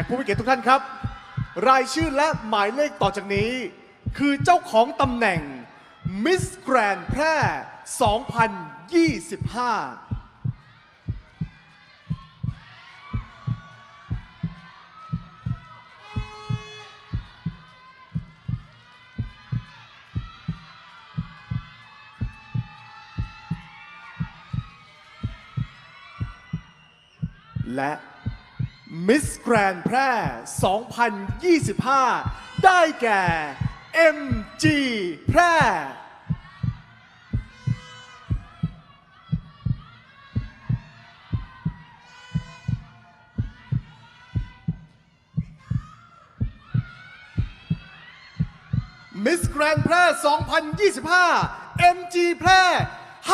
กผู้มีเกียรติทุกท่านครับ รายชื่อและหมายเลขต่อจากนี้ คือเจ้าของตำแหน่ง Miss Grand แพร่ 2025และ Miss Grand แพร่ 2025 ได้แก่ MG แพร่มิสแกรนแพร่ 2025 MG แพร่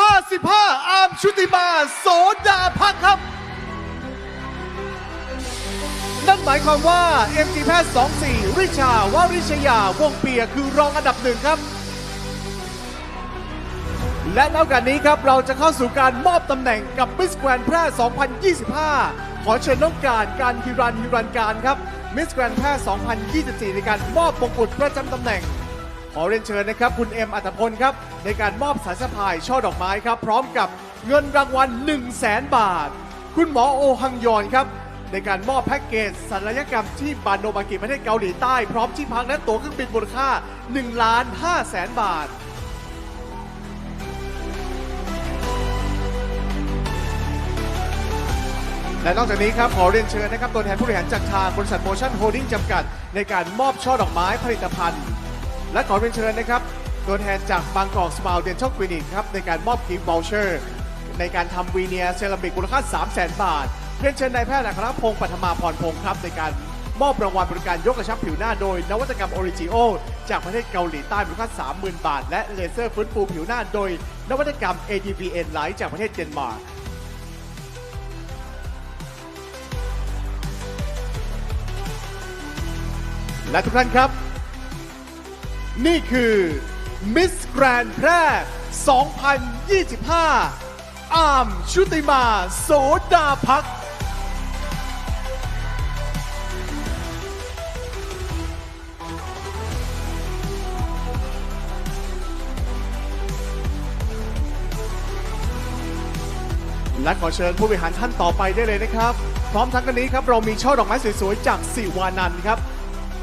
55 อาร์มชุติมา โสดาพักครับ หมายความว่า MG แพทย์24 ริชาวาริชยาวงเปียคือรองอันดับหนึ่งครับ และนอกจากนี้ครับเราจะเข้าสู่การมอบตำแหน่งกับมิสแกรนแพร่ 2025 ขอเชิญน้องการการฮิรันฮิรันการครับมิสแกรนแพร่ 2024 ในการมอบมงกุฎประจำตำแหน่ง ขอเรียนเชิญนะครับ คุณเอ็มอัตพลครับ ในการมอบสายสะพายช่อดอกไม้ครับ พร้อมกับเงินรางวัล 1 0 0 0 0แบาท คุณหมอโอฮังยอนครับ ในการมอบแพ็กเกจศัลยกรรมที่บานโนบากิประเทศเกาหลีใต้ พร้อมที่พักและตั๋วเครื่องบินมูลค่า1ล้าน5แสนบาทและนอกจากนี้ครับขอเรียนเชิญนะครับตัวแทนผู้บริหารจากทางบริษัทโมชั่นโฮลดิ้งจำกัด ในการมอบช่อดอกไม้ผลิตภัณฑ์ และขอเรียนเชิญนะครับ ตัวแทนจากบางกอกสมาลเดนทัลคลินิกครับในการมอบกิฟต์วอลเชอร์ ในการทำวีเนียเซรามิกมูลค่า3 0 0 0 0 0 บาท เรียนเชิญนายแพทย์อัครพงศ์ปัทมาพรพงศ์ครับในการมอบรางวัลบริการยกกระชับผิวหน้าโดย นวัตกรรมออริจิโอจากประเทศเกาหลีใต้มูลค่า 30,000 บาท และเลเซอร์ฟื้นฟูผิวหน้าโดย นวัตกรรม ATPN Light จากประเทศเดนมาร์กและทุกท่านครับ นี่คือ Miss Grand แพร่ 2025 อาร์มชุติมา โสดาพัก และขอเชิญผู้บริหารท่านต่อไปได้เลยนะครับ พร้อมทั้งกันนี้ครับเรามีช่อดอกไม้สวยๆจากสิวานันท์ครับ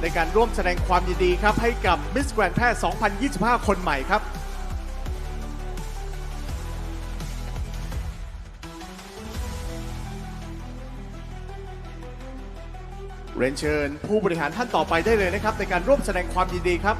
ในการร่วมแสดงความยินดีครับ ให้กับ Miss Grand แพร่2025 คนใหม่ครับเรียนเชิญผู้บริหารท่านต่อไปได้เลยนะครับ ในการร่วมแสดงความยินดีครับ